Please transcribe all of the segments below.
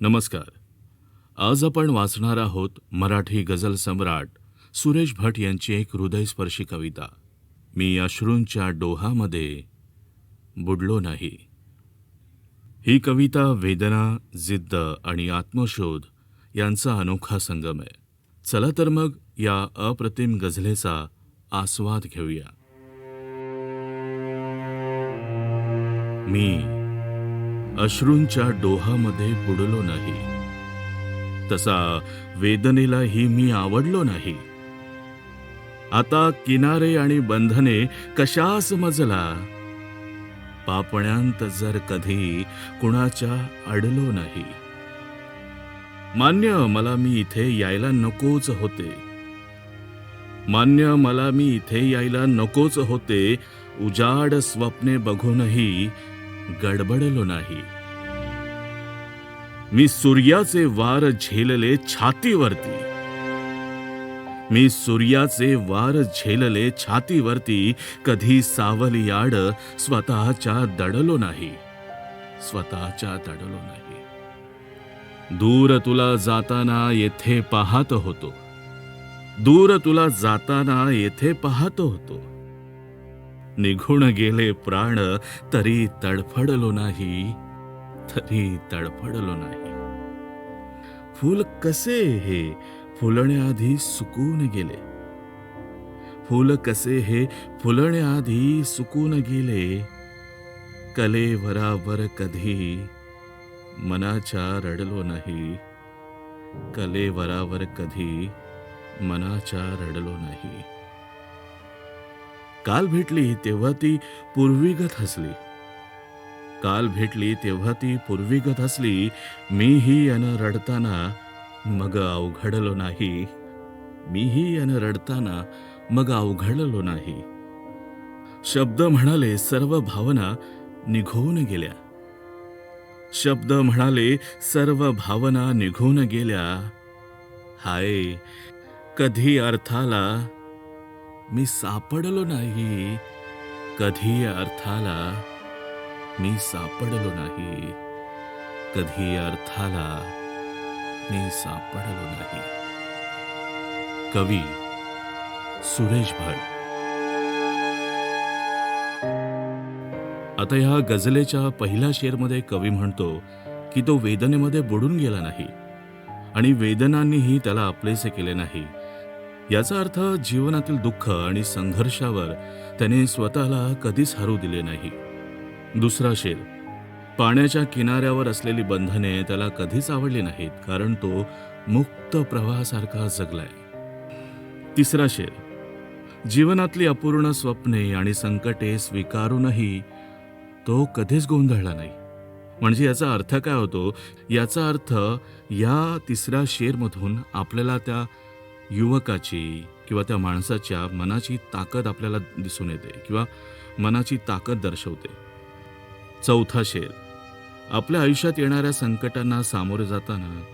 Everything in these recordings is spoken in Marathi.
नमस्कार. आज आपण वाचणार आहोत मराठी गझल सम्राट सुरेश भट यांची एक हृदयस्पर्शी कविता. मी अश्रूंच्या डोहामध्ये बुडलो नाही. ही कविता वेदना जिद्द आणि आत्मशोध यांचा अनोखा संगम आहे. चला तर मग या अप्रतिम गझलेचा आस्वाद घेऊया. मी अश्रूंच्या डोहामध्ये बुडलो नाही. तसा वेदनेलाही मी आवडलो नाही. आता किनारे आणि बंधने कशास मजला? पापण्यांत जर कधी कुणाच्या अडलो नाही. मान्य मला मी इथे यायला नकोच होते. मान्य मला मी इथे यायला नकोच होते. उजाड स्वप्ने बघूनही गडबडलो नाही. मी सूर्याचे वार झेलले छातीवरती. मी सूर्याचे वार झेलले छातीवरती. कधी सावली आड स्वतःच्या दडलो नाही. स्वतःच्या दडलो नाही. दूर तुला जाताना येथे पाहत होतो. दूर तुला जाताना येथे पाहत होतो. निघून गेले प्राण तरी तडफडलो नाही तरी तडफडलो नाही. फूल कसे हे फुलण्याआधी सुकून गेले? फूल कसे हे फुलण्याआधी सुकून गेले? कलेवरावर कधी मनाच्या रडलो नाही कलेवरावर कधी मनाच्या रडलो नाही. काल भेटली तेव्हा ती पूर्वीगत हसली. काल भेटली तेव्हा ती पूर्वीगत हसली मीही यानं रडताना मग अवघडलो नाही. मीही यानं रडताना मग अवघडलो नाही. शब्द म्हणाले सर्व भावना निघून गेल्या. शब्द म्हणाले सर्व भावना निघून गेल्या. हाय कधी अर्थाला मी सापडलो नाही. कधी अर्थाला मी सापडलो नाही. कधी अर्थाला मी सापडलो नाही. कवी सुरेश भट. आता ह्या गझलेच्या पहिल्या शेरमध्ये कवी म्हणतो की तो वेदनेमध्ये बुडून गेला नाही आणि वेदनांनीही त्याला आपलेसे केले नाही. याचा अर्थ जीवनातील दुःख आणि संघर्षावर त्याने स्वतःला कधीच हरू दिले नाही. दुसरा शेर पाण्याच्या किनाऱ्यावर असलेली बंधने त्याला कधीच आवडली नाहीत कारण तो मुक्त प्रवाहासारखा जगलाय. तिसरा शेर जीवनातली अपूर्ण स्वप्ने आणि संकटे स्वीकारूनही तो कधीच गोंधळला नाही. म्हणजे याचा अर्थ काय होतो? याचा अर्थ या तिसऱ्या शेरमधून आपल्याला त्या युवकाची किंवा त्या माणसाच्या मनाची ताकद आपल्याला दिसून येते किंवा मनाची ताकद दर्शवते. चौथा शेर. आपल्या आयुष्यात येणाऱ्या संकटांना सामोरे जाताना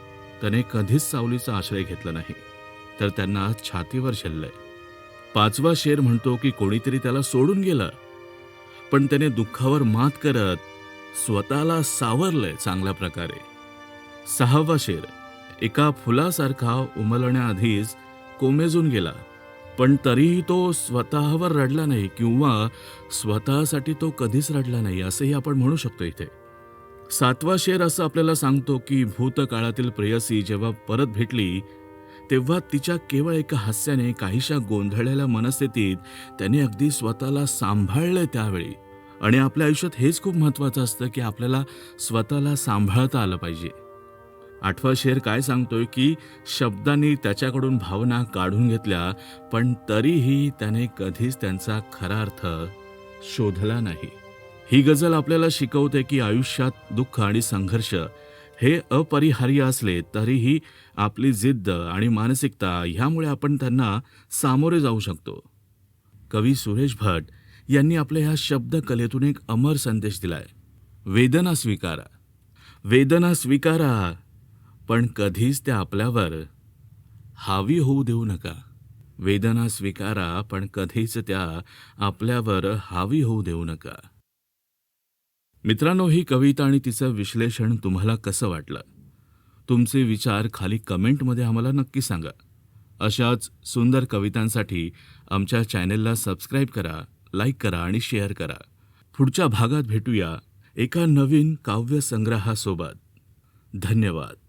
त्याने कधीच सावलीचा आश्रय घेतला नाही तर त्यांना छातीवर झेललंय पाचवा शेर म्हणतो की कोणीतरी त्याला सोडून गेलं पण त्याने दुःखावर मात करत स्वतःला सावरलंय चांगल्या प्रकारे. सहावा शेर. एका फुलासारखा उमलण्याआधीच कोमेजून गेला. पण तरीही तो स्वतःवर रडला नाही किंवा स्वतःसाठी तो कधीच रडला नाही असंही आपण म्हणू शकतो इथे. सातवा शेर असं आपल्याला सांगतो की भूतकाळातील प्रेयसी जेव्हा परत भेटली तेव्हा तिच्या केवळ एका हास्याने काहीशा गोंधळलेल्या मनस्थितीत त्याने अगदी स्वतःला सांभाळलं त्यावेळी. आणि आपल्या आयुष्यात हेच खूप महत्त्वाचं असतं की आपल्याला स्वतःला सांभाळता आलं पाहिजे. आठवा शेर काय सांगतोय की शब्दांनी त्याच्याकडून भावना काढून घेतल्या पण तरीही त्याने कधीच त्यांचा खरा अर्थ शोधला नाही. ही गझल आपल्याला शिकवते की आयुष्यात दुःख आणि संघर्ष हे अपरिहार्य असले तरीही आपली जिद्द आणि मानसिकता ह्यामुळे आपण त्यांना सामोरे जाऊ शकतो. कवी सुरेश भट यांनी आपल्या ह्या शब्दकलेतून एक अमर संदेश दिलाय. वेदना स्वीकारा. वेदना स्वीकारा. पण कधीच त्या आपल्यावर हावी होऊ देऊ नका. वेदना स्वीकारा पण कधीच त्या आपल्यावर हावी होऊ देऊ नका. मित्रांनो ही कविता आणि तिचं विश्लेषण तुम्हाला कसं वाटलं? तुमचे विचार खाली कमेंटमध्ये आम्हाला नक्की सांगा. अशाच सुंदर कवितांसाठी आमच्या चॅनेलला सबस्क्राईब करा लाईक करा आणि शेअर करा. पुढच्या भागात भेटूया एका नवीन काव्यसंग्रहासोबत. धन्यवाद.